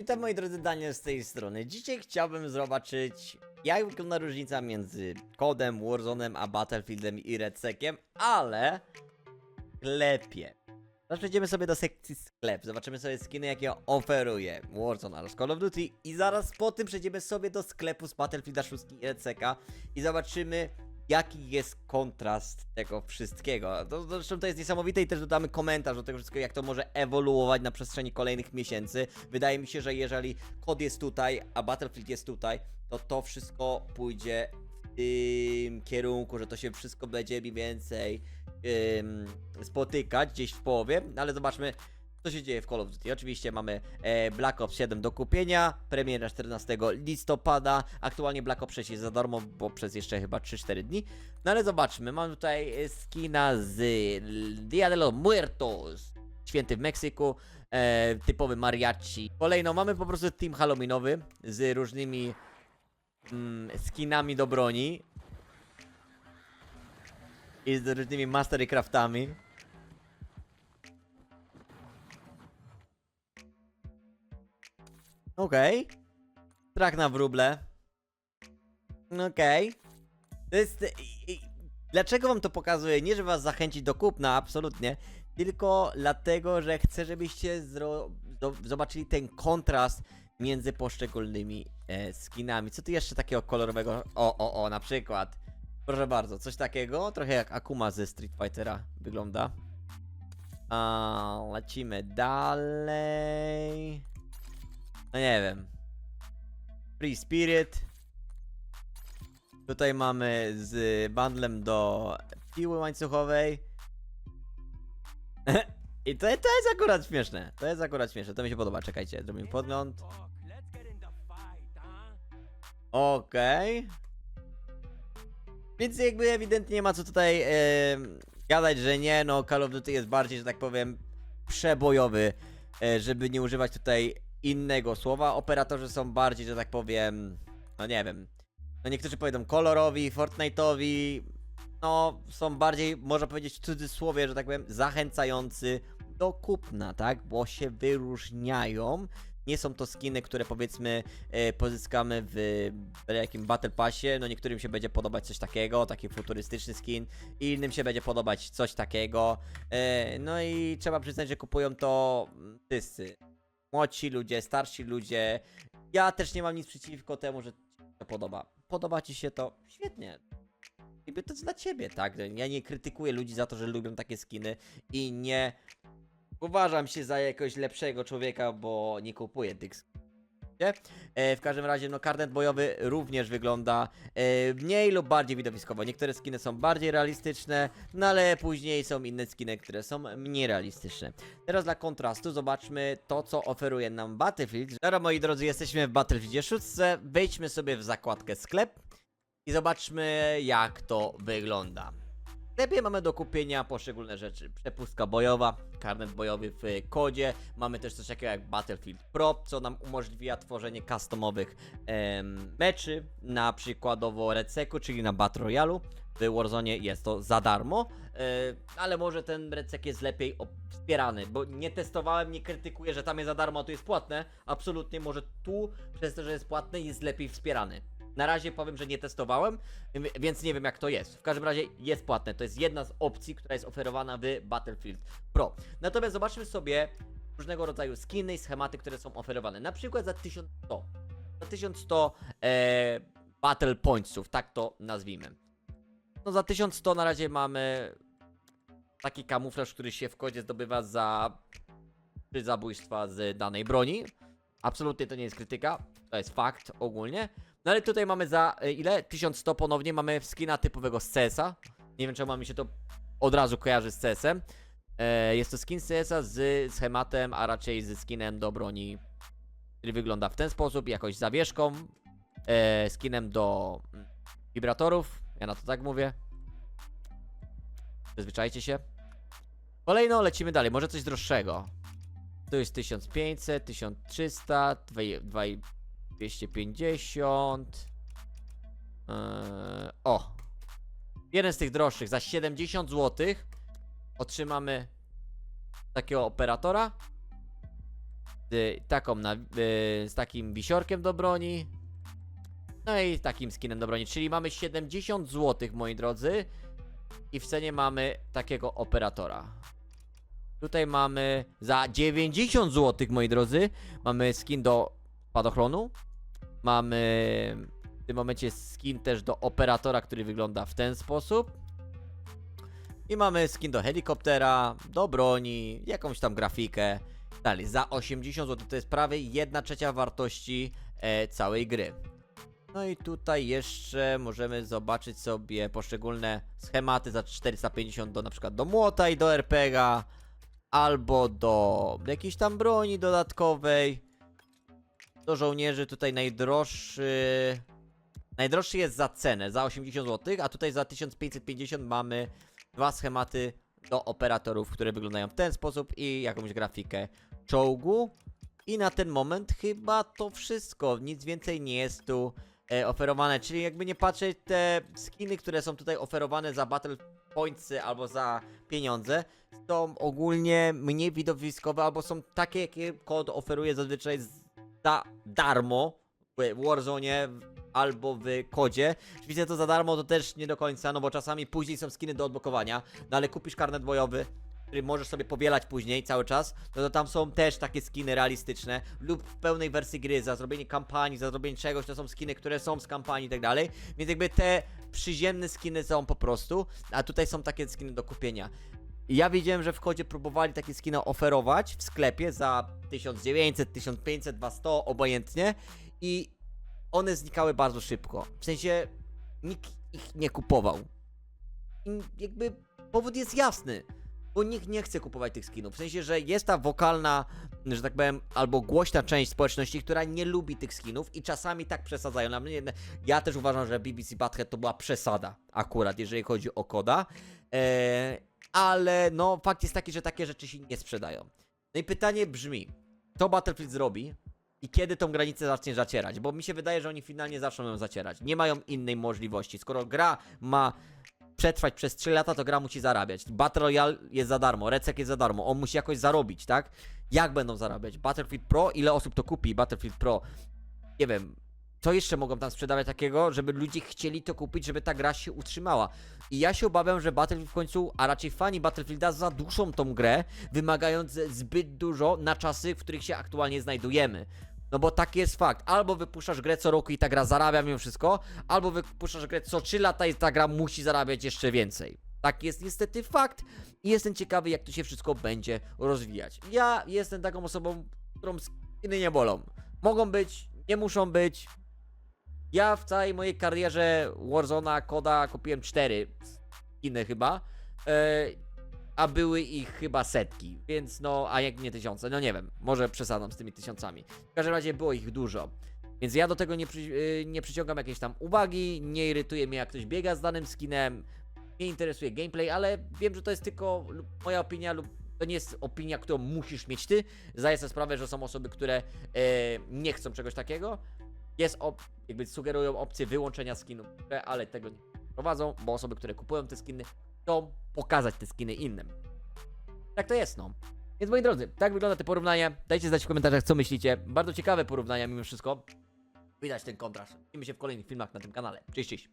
Witam moi drodzy, Daniel z tej strony. Dzisiaj chciałbym zobaczyć, jak wygląda różnica między kodem, Warzone'em, a Battlefieldem i Redsekiem, ale lepiej. Teraz przejdziemy sobie do sekcji sklep, zobaczymy sobie skiny, jakie oferuje Warzone oraz Call of Duty i zaraz po tym przejdziemy sobie do sklepu z Battlefielda 6 i Redseka i zobaczymy, jaki jest kontrast tego wszystkiego. To, zresztą to jest niesamowite i też dodamy komentarz do tego wszystkiego, jak to może ewoluować na przestrzeni kolejnych miesięcy. Wydaje mi się, że jeżeli kod jest tutaj, a Battlefield jest tutaj, to to wszystko pójdzie w tym kierunku, że to się wszystko będzie mniej więcej spotykać gdzieś w połowie, no ale zobaczmy co się dzieje w Call of Duty. Oczywiście mamy e, Black Ops 7 do kupienia, premiera 14 listopada, aktualnie Black Ops 6 jest za darmo, bo przez jeszcze chyba 3-4 dni, no ale zobaczmy, mam tutaj e, skina z Dia de los Muertos, święty w Meksyku, e, typowy mariachi. Kolejno mamy po prostu team halloweenowy z różnymi mm, skinami do broni. I z różnymi mastery Okej. Trak na wróble. Okej. To jest... Dlaczego wam to pokazuję? Nie, żeby was zachęcić do kupna, absolutnie. Tylko dlatego, że chcę, żebyście zro... zo- zobaczyli ten kontrast między poszczególnymi e, skinami. Co tu jeszcze takiego kolorowego? O, o, o, na przykład. Proszę bardzo, coś takiego, trochę jak Akuma ze Street Fightera wygląda. A, lecimy dalej. No nie wiem. Free Spirit. Tutaj mamy z bundlem do piły łańcuchowej. I to, to jest akurat śmieszne. To jest akurat śmieszne. To mi się podoba. Czekajcie, zrobimy podgląd. Okej. Więc jakby ewidentnie nie ma co tutaj e, gadać, że nie, no Call of Duty jest bardziej, że tak powiem, przebojowy, e, żeby nie używać tutaj innego słowa. Operatorzy są bardziej, że tak powiem, no nie wiem, no niektórzy powiedzą kolorowi, Fortnite'owi, no są bardziej, można powiedzieć w cudzysłowie, że tak powiem, zachęcający do kupna, tak, bo się wyróżniają. Nie są to skiny, które powiedzmy e, pozyskamy w, jakim Battle Passie. No niektórym się będzie podobać coś takiego, taki futurystyczny skin, innym się będzie podobać coś takiego. E, no i trzeba przyznać, że kupują to wszyscy. Młodsi ludzie, starsi ludzie. Ja też nie mam nic przeciwko temu, że ci się to podoba. Podoba ci się to? Świetnie. Jakby to jest dla ciebie, tak? Ja nie krytykuję ludzi za to, że lubią takie skiny i nie uważam się za jakiegoś lepszego człowieka, bo nie kupuję tych skinów. E, w każdym razie, no karnet bojowy również wygląda e, mniej lub bardziej widowiskowo. Niektóre skiny są bardziej realistyczne, no ale później są inne skiny, które są mniej realistyczne. Teraz dla kontrastu zobaczmy to, co oferuje nam Battlefield. Dobra, moi drodzy, jesteśmy w Battlefieldzie 6. Wejdźmy sobie w zakładkę sklep i zobaczmy, jak to wygląda. Sklepie mamy do kupienia poszczególne rzeczy. Przepustka bojowa, karnet bojowy w kodzie. Mamy też coś takiego jak Battlefield Pro, co nam umożliwia tworzenie customowych em, meczy, na przykładowo Redseku, czyli na Battle Royale. W Warzone jest to za darmo, e, ale może ten Redsek jest lepiej wspierany, bo nie testowałem, nie krytykuję, że tam jest za darmo, a tu jest płatne. Absolutnie, może tu, przez to, że jest płatne, jest lepiej wspierany. Na razie powiem, że nie testowałem, wi- więc nie wiem jak to jest. W każdym razie jest płatne. To jest jedna z opcji, która jest oferowana w Battlefield Pro. Natomiast zobaczmy sobie różnego rodzaju skiny i schematy, które są oferowane. Na przykład za 1100. Za 1100 e, Battle Pointsów, tak to nazwijmy. No za 1100 na razie mamy taki kamuflaż, który się w kodzie zdobywa za zabójstwa z danej broni. Absolutnie to nie jest krytyka, to jest fakt ogólnie. No ale tutaj mamy za e, ile? 1100 ponownie mamy skina typowego z CS-a. Nie wiem czemu mi się to od razu kojarzy z CS-em. E, jest to skin z CS-a z schematem, a raczej z skinem do broni, który wygląda w ten sposób, jakoś zawieszką, e, skinem do mm, wibratorów, ja na to tak mówię. Przyzwyczajcie się. Kolejno lecimy dalej, może coś droższego. To jest 1500, 1300, 2, 2, 250. Eee, o! Jeden z tych droższych za 70 zł otrzymamy takiego operatora. taką na, y, z takim wisiorkiem do broni. No i takim skinem do broni, czyli mamy 70 zł, moi drodzy. I w cenie mamy takiego operatora. Tutaj mamy za 90 zł, moi drodzy, mamy skin do spadochronu. Mamy w tym momencie skin też do operatora, który wygląda w ten sposób. I mamy skin do helikoptera, do broni, jakąś tam grafikę. Dalej, za 80 zł to jest prawie 1 trzecia wartości e, całej gry. No i tutaj jeszcze możemy zobaczyć sobie poszczególne schematy za 450 do na przykład do młota i do RPGa, albo do jakiejś tam broni dodatkowej. Do żołnierzy tutaj najdroższy. Najdroższy jest za cenę, za 80 zł, a tutaj za 1550 mamy dwa schematy do operatorów, które wyglądają w ten sposób i jakąś grafikę czołgu. I na ten moment chyba to wszystko. Nic więcej nie jest tu e, oferowane. Czyli jakby nie patrzeć, te skiny, które są tutaj oferowane za Battle Pointsy albo za pieniądze, są ogólnie mniej widowiskowe albo są takie, jakie kod oferuje zazwyczaj za darmo w Warzone albo w kodzie. Oczywiście to za darmo to też nie do końca, no bo czasami później są skiny do odblokowania, no ale kupisz karnet bojowy, który możesz sobie powielać później cały czas, no to tam są też takie skiny realistyczne lub w pełnej wersji gry za zrobienie kampanii, za zrobienie czegoś, to są skiny, które są z kampanii i tak dalej, więc jakby te przyziemne skiny są po prostu, a tutaj są takie skiny do kupienia. I Ja widziałem, że w kodzie próbowali takie skiny oferować w sklepie za 1900, 1500, 200, obojętnie i one znikały bardzo szybko. W sensie nikt ich nie kupował. I jakby powód jest jasny. Bo nikt nie chce kupować tych skinów. W sensie, że jest ta wokalna, że tak powiem, albo głośna część społeczności, która nie lubi tych skinów i czasami tak przesadzają. Dla mnie, ja też uważam, że BBC Butthead to była przesada, akurat, jeżeli chodzi o koda. Eee, ale no, fakt jest taki, że takie rzeczy się nie sprzedają. No i pytanie brzmi, co Battlefield zrobi, i kiedy tą granicę zacznie zacierać, bo mi się wydaje, że oni finalnie zaczną ją zacierać. Nie mają innej możliwości. Skoro gra ma przetrwać przez 3 lata, to gra musi zarabiać. Battle Royale jest za darmo, Recek jest za darmo, on musi jakoś zarobić, tak? Jak będą zarabiać? Battlefield Pro, ile osób to kupi? Battlefield Pro, nie wiem, co jeszcze mogą tam sprzedawać takiego, żeby ludzie chcieli to kupić, żeby ta gra się utrzymała. I ja się obawiam, że Battlefield w końcu, a raczej fani Battlefielda zaduszą tą grę, wymagając zbyt dużo na czasy, w których się aktualnie znajdujemy. No bo taki jest fakt. Albo wypuszczasz grę co roku i ta gra zarabia mimo wszystko, albo wypuszczasz grę co 3 lata i ta gra musi zarabiać jeszcze więcej. Tak jest niestety fakt i jestem ciekawy, jak to się wszystko będzie rozwijać. Ja jestem taką osobą, którą skiny nie bolą. Mogą być, nie muszą być. Ja w całej mojej karierze Warzona, Koda kupiłem 4 skiny chyba. E, a były ich chyba setki, więc no, a jak nie tysiące, no nie wiem, może przesadzam z tymi tysiącami. W każdym razie było ich dużo. Więc ja do tego nie, przy, yy, nie przyciągam jakiejś tam uwagi, nie irytuje mnie jak ktoś biega z danym skinem, nie interesuje gameplay, ale wiem, że to jest tylko moja opinia lub to nie jest opinia, którą musisz mieć ty. Zdaję sobie sprawę, że są osoby, które e, nie chcą czegoś takiego. Jest op- jakby sugerują opcję wyłączenia skinu, ale tego nie prowadzą, bo osoby, które kupują te skiny, chcą pokazać te skiny innym. Tak to jest, no. Więc moi drodzy, tak wygląda te porównanie. Dajcie znać w komentarzach, co myślicie. Bardzo ciekawe porównania mimo wszystko. Widać ten kontrast. Widzimy się w kolejnych filmach na tym kanale. Cześć, cześć.